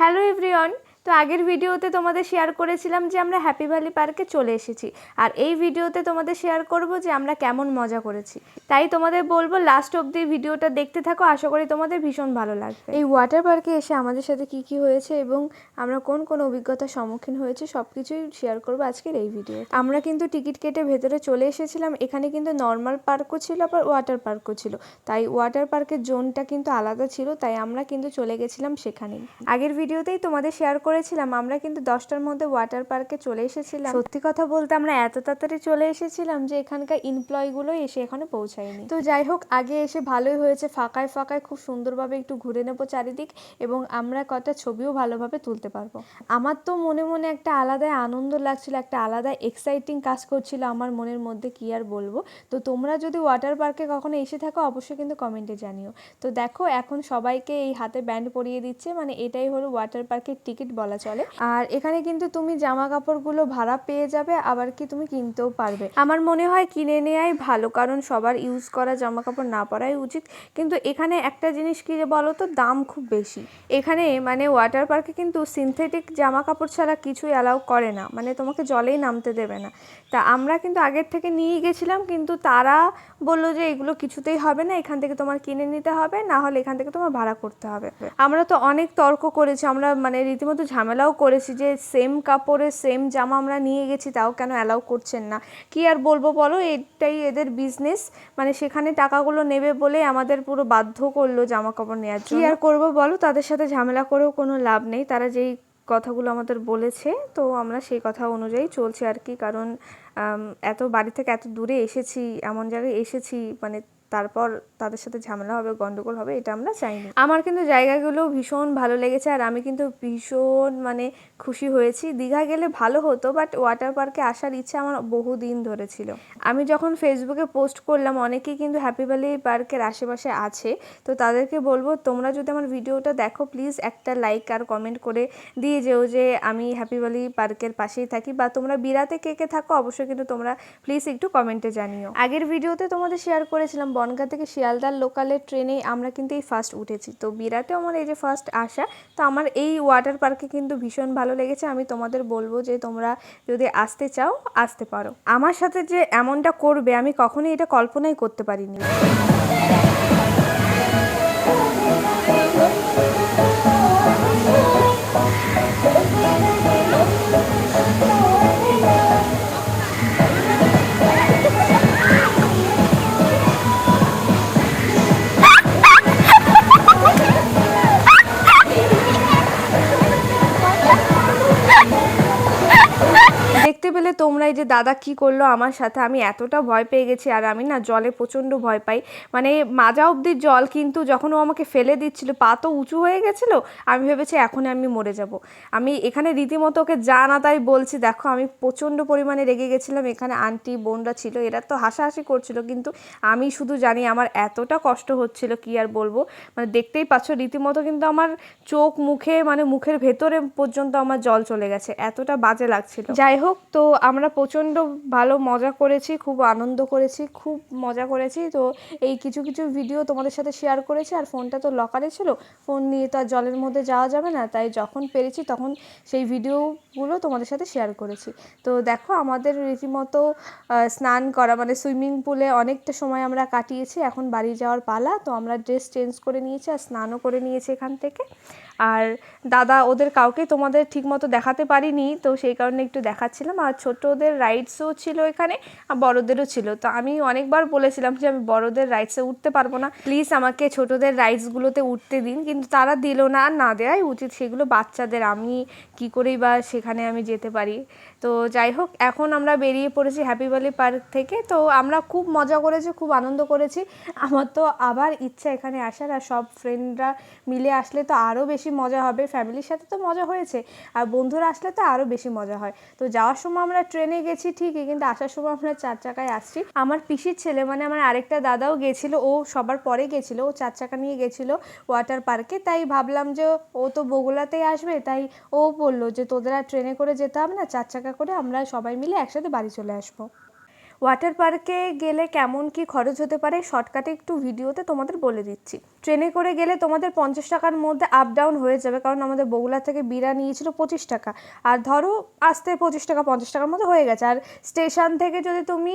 Hello everyone তো আগের ভিডিওতে তোমাদের শেয়ার করেছিলাম যে আমরা হ্যাপি ভ্যালি পার্কে চলে এসেছি। আর এই ভিডিওতে তোমাদের শেয়ার করব যে আমরা কেমন মজা করেছি। তাই তোমাদের বলব লাস্ট অবধি ভিডিওটা দেখতে থাকো আশা করি তোমাদের ভীষণ ভালো লাগবে। এই ওয়াটার পার্কে এসে আমাদের সাথে কি কি হয়েছে এবং আমরা কোন কোন অভিজ্ঞতার সম্মুখীন হয়েছে সব কিছুই শেয়ার করব আজকের এই ভিডিও আমরা কিন্তু টিকিট কেটে ভেতরে চলে এসেছিলাম এখানে কিন্তু নর্মাল পার্কও ছিল আবার ওয়াটার পার্কও ছিল। তাই ওয়াটার পার্কের জোনটা কিন্তু আলাদা ছিল তাই আমরা কিন্তু চলে গেছিলাম সেখানেই। আগের ভিডিওতেই তোমাদের শেয়ার করেছিলাম, আমরা কিন্তু দশটার মধ্যে ওয়াটার পার্কে চলে এসেছিলাম। সত্যি কথা বলতে আমরা এত তাড়াতাড়ি চলে এসেছিলাম যে এখানকার এমপ্লয়গুলো এসে এখানে পৌঁছায়নি। তো যাই হোক, আগে এসে ভালোই হয়েছে, ফাঁকায় ফাঁকায় খুব সুন্দরভাবে একটু ঘুরে নেব চারিদিক এবং আমরা কটা ছবিও ভালোভাবে তুলতে পারব। আমার তো মনে মনে একটা আলাদাই আনন্দ লাগছিল, একটা আলাদা এক্সাইটিং কাজ করছিল আমার মনের মধ্যে, কি আর বলব? তো তোমরা যদি ওয়াটার পার্কে কখনো এসে থাকো, অবশ্যই কিন্তু কমেন্টে জানিও। তো দেখো, এখন সবাইকে এই হাতে ব্যান্ড পরিয়ে দিচ্ছে মানে এটাই হলো ওয়াটার পার্কের টিকিট বলা চলে। আর এখানে কিন্তু তুমি জামা কাপড়গুলো ভাড়া পেয়ে যাবে, আবার কি তুমি কিনতেও পারবে। আমার মনে হয় কিনে নেওয়াই ভালো, কারণ সবার ইউজ করা জামা কাপড় না পরাই উচিত। কিন্তু এখানে একটা জিনিস কি বলো তো, দাম খুব বেশি। এখানে মানে ওয়াটার পার্কে কিন্তু সিনথেটিক জামা কাপড় ছাড়া কিছুই অ্যালাউ করে না। মানে তোমাকে জলেই নামতে দেবে না। তা আমরা কিন্তু আগের থেকে নিয়ে গেছিলাম, কিন্তু তারা বলল যে এগুলো কিছুতেই হবে না, এখান থেকে তোমার কিনে নিতে হবে, না হলে এখান থেকে তোমার ভাড়া করতে হবে। আমরা তো অনেক তর্ক করেছি, আমরা মানে রীতিমতো ঝামেলাও করেছি যে সেম কাপড়ে সেম জামা আমরা নিয়ে গেছি তাও কেন অ্যালাউ করছেন না? কি আর বলব বলো? এটাই এদের বিজনেস মানে সেখানে টাকাগুলো নেবে বলে আমাদের পুরো বাধ্য করল জামা কাপড় নেওয়ার জন্য কি আর করব বলো? তাদের সাথে ঝামেলা করেও কোনো লাভ নেই। তারা যেই কথাগুলো আমাদের বলেছে তো আমরা সেই কথা অনুযায়ী চলছে আর কি। কারণ এত বাড়ি থেকে এত দূরে এসেছি এমন জায়গায় এসেছি মানে তারপর তাদের সাথে ঝামেলা হবে গন্ডগোল হবে এটা আমরা চাইনি। আমার কিন্তু জায়গাগুলো ভীষণ ভালো লেগেছে আর আমি কিন্তু ভীষণ মানে খুশি হয়েছি। দীঘা গেলে ভালো হতো বাট ওয়াটার পার্কে আসার ইচ্ছা আমার বহু দিন ধরে ছিল। আমি যখন ফেসবুকে পোস্ট করলাম অনেকেই কিন্তু হ্যাপি ভ্যালি পার্কের আশেপাশে আছে। তো তাদেরকে বলব তোমরা যদি আমার ভিডিওটা দেখো প্লিজ একটা লাইক আর কমেন্ট করে দিয়ে যেও যে আমি হ্যাপি ভ্যালি পার্কের পাশেই থাকি। বা তোমরা বিরাতে কে কে থাকো অবশ্যই কিন্তু তোমরা প্লিজ একটু কমেন্টে জানিও। আগের ভিডিওতে তোমাদের শেয়ার করেছিলাম বনগাঁ থেকে শিয়ালদার লোকালের ট্রেনে আমরা কিন্তু এই ফার্স্ট উঠেছি। তো বিরাটে আমার এই যে ফার্স্ট আসা, তো আমার এই ওয়াটার পার্কে কিন্তু ভীষণ ভালো লেগেছে। আমি তোমাদের বলব যে তোমরা যদি আসতে চাও, আসতে পারো। আমার সাথে যে এমনটা করবে, আমি কখনোই এটা কল্পনাই করতে পারিনি। তোমরা এই যে দাদা কি করল আমার সাথে, আমি এতটা ভয় পেয়ে গেছি আর আমি না জলে প্রচণ্ড ভয় পাই। মানে মাজা অবধি জল কিন্তু যখন ও আমাকে ফেলে দিচ্ছিল, পা তো উঁচু হয়ে গেছিল, আমি ভেবেছি এখন আমি মরে যাব। আমি এখানে রীতিমতো ওকে যা না তাই বলছি, দেখো আমি প্রচণ্ড পরিমাণে রেগে গেছিলাম, এখানে আন্টি, বোনরা ছিল, এরা তো হাসাহাসি করছিল, কিন্তু আমি শুধু জানি আমার এতটা কষ্ট হচ্ছিল, কি আর বলব? মানে দেখতেই পাচ্ছ, রীতিমতো কিন্তু আমার চোখ, মুখে মানে মুখের ভেতরে পর্যন্ত আমার জল চলে গেছে, এতটা বাজে লাগছিল। যাই হোক, তো আমরা প্রচণ্ড ভালো মজা করেছি, খুব আনন্দ করেছি, খুব মজা করেছি। তো এই কিছু কিছু ভিডিও তোমাদের সাথে শেয়ার করেছি আর ফোনটা তো লকারে ছিল। ফোন নিয়ে তো আর জলের মধ্যে যাওয়া যাবে না, তাই যখন পেরেছি তখন সেই ভিডিওগুলো তোমাদের সাথে শেয়ার করেছি। তো দেখো আমাদের রীতিমতো স্নান করা মানে সুইমিং পুলে অনেকটা সময় আমরা কাটিয়েছি, এখন বাড়ি যাওয়ার পালা। তো আমরা ড্রেস চেঞ্জ করে নিয়েছি আর স্নানও করে নিয়েছি এখান থেকে। আর দাদা ওদের কাউকে তোমাদের ঠিকমতো দেখাতে পারিনি, তো সেই কারণে একটু দেখাচ্ছিলাম। আর ছোটদের রাইডসও ছিল এখানে আর বড়দেরও ছিল। তো আমি অনেকবার বলেছিলাম যে আমি বড়দের রাইডসে উঠতে পারব না। প্লিজ আমাকে ছোটদের রাইডসগুলোতে উঠতে দিন। কিন্তু তারা দিল না, আর না দেওয়াই উচিত। সেগুলো বাচ্চাদের, আমি কি করেই বা সেখানে আমি যেতে পারি। তো যাই হোক, এখন আমরা বেরিয়ে পড়েছি হ্যাপি ভ্যালি পার্ক থেকে। তো আমরা খুব মজা করেছি, খুব আনন্দ করেছি। আমার তো আবার ইচ্ছা এখানে আসার, আর সব ফ্রেন্ডরা মিলে আসলে তো আরও বেশি মজা হবে। ফ্যামিলির সাথে তো মজা হয়েছে। আর বন্ধুরা আসলে তো আরও বেশি মজা হয়। তো যাওয়ার সময় আমরা ট্রেনে গেছি ঠিকই, কিন্তু আসার সময় আমরা চার চাকায় আসছি। আমার পিসির ছেলে মানে আমার আরেকটা দাদাও গেছিল, ও সবার পরে গেছিল, ও চার চাকা নিয়ে গেছিল ওয়াটার পার্কে তাই ভাবলাম যে ও তো বগুলাতেই আসবে, তাই ও বলল যে তোদের আর ট্রেনে করে যেতে হবে না, চার চাকা করে আমরা সবাই মিলে একসাথে বাড়ি চলে আসব। ওয়াটার পার্কে গেলে কেমন কি খরচ হতে পারে শর্টকাটে একটু ভিডিওতে তোমাদের বলে দিচ্ছি। ট্রেনে করে গেলে তোমাদের পঞ্চাশ টাকার মধ্যে আপ ডাউন হয়ে যাবে, কারণ আমাদের বগুড়া থেকে বিরা নিয়েছিল পঁচিশ টাকা। আর ধরো আসতে পঁচিশ টাকা, পঞ্চাশ টাকার মধ্যে হয়ে গেছে। আর স্টেশন থেকে যদি তুমি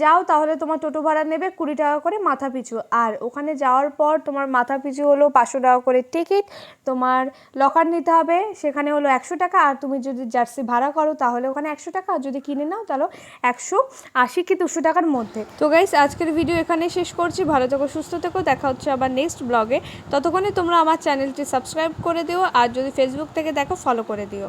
যাও, তাহলে তোমার টোটো ভাড়া নেবে কুড়ি টাকা করে মাথা পিছু। আর ওখানে যাওয়ার পর তোমার মাথা পিছু হলো পাঁচশো টাকা করে টিকিট তোমার লকার নিতে হবে, সেখানে হলো একশো টাকা। আর তুমি যদি জার্সি ভাড়া করো, তাহলে ওখানে একশো টাকা। আর যদি কিনে নাও, তাহলে একশো আশি কি দুশো টাকার মধ্যে। তো গাইস আজকের ভিডিও এখানে শেষ করছি। ভালো থেকো, সুস্থ থেকো। দেখা হচ্ছে আবার নেক্সট ব্লগে, ততক্ষণে তোমরা আমার চ্যানেলটি সাবস্ক্রাইব করে দিও আর যদি ফেসবুক থেকে দেখো ফলো করে দিও।